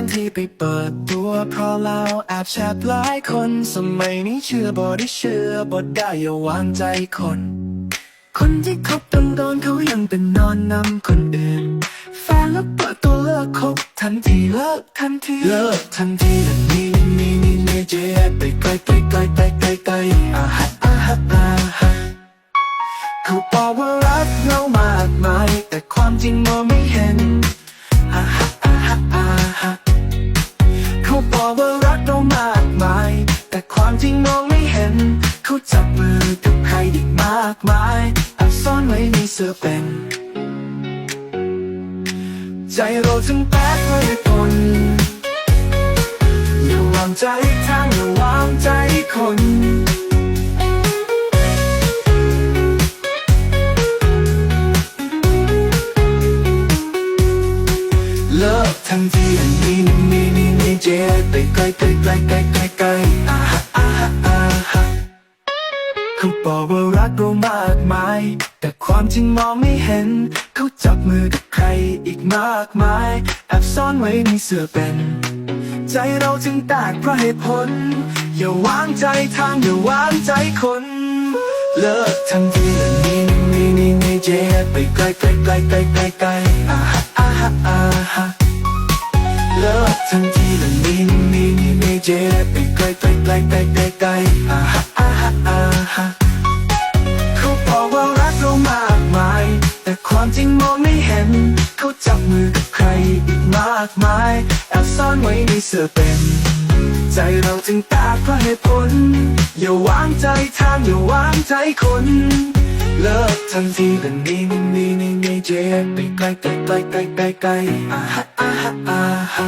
นที่ไปเปิดตัวเพราะเราแอบแชทหลายคน สมัยนี้เชื่อบ่ได้เชื่อบ่ได้อย่าวางใจคน คนที่คบตอนโดนเขายังเป็นนอนนำคนอื่น แฟนแล้วเปิดตัวเลิกคบทันทีเลิกทันทีเลิกทันทีและนี่นี่นี่นี่เจ็บไปไกลไปไกลไปไกลไกลอาฮะอ่าฮะอ่าฮะเขาบอกว่ารักเรามากมายแต่ความจริงมองไม่ แต่มจริงมองไม่เห็น เขาจับมือกับใครอีกมากมายแอบซ่อนไว้ในเสื้อเป็น ใจเราถึงแตกเพราะเหตุผลอย่าวางใจทางอย่าวางใจคนเลิกทันทีอันนี้นี่นี่นี่นี่เจ็บไปไกลไกลไกลไกลไกล เขาบอกว่ารักเรามากมาย แต่ความจริงมองไม่เห็น เขาจับมือกับใครอีกมากมาย แอบซ่อนไว้ในเสื้อเป็น ใจเราจึงแตกเพราะเหตุผล อย่าวางใจทางอย่าวางใจคน เลิกทันทีและนี่นี่นี่นี่เจ็บไปไกลไกลไกลไกลไกลไกลอ่าฮะอ่าฮะอ่าฮะเลิกทันทีและนี่นี่นี่นี่เจ็บไปไกลไกลไกลไกลไกลไกลอ่าฮะ ฮะเขาบอกว่ารักเรามากมาย แต่ความจริงมองไม่เห็น เขาจับมือกับใครอีกมากมายแอบซ่อนไว้ในเสื้อเป็น ใจเราจึงแตกเพราะเหตุผล อย่าวางใจทางอย่าวางใจคนเลิกทันทีแต่นี่นี่นี่นี่นี่เจ็บไปไกลไกลไกลไกลไกลไกลอ่าฮะอ่าฮะอ่าฮะ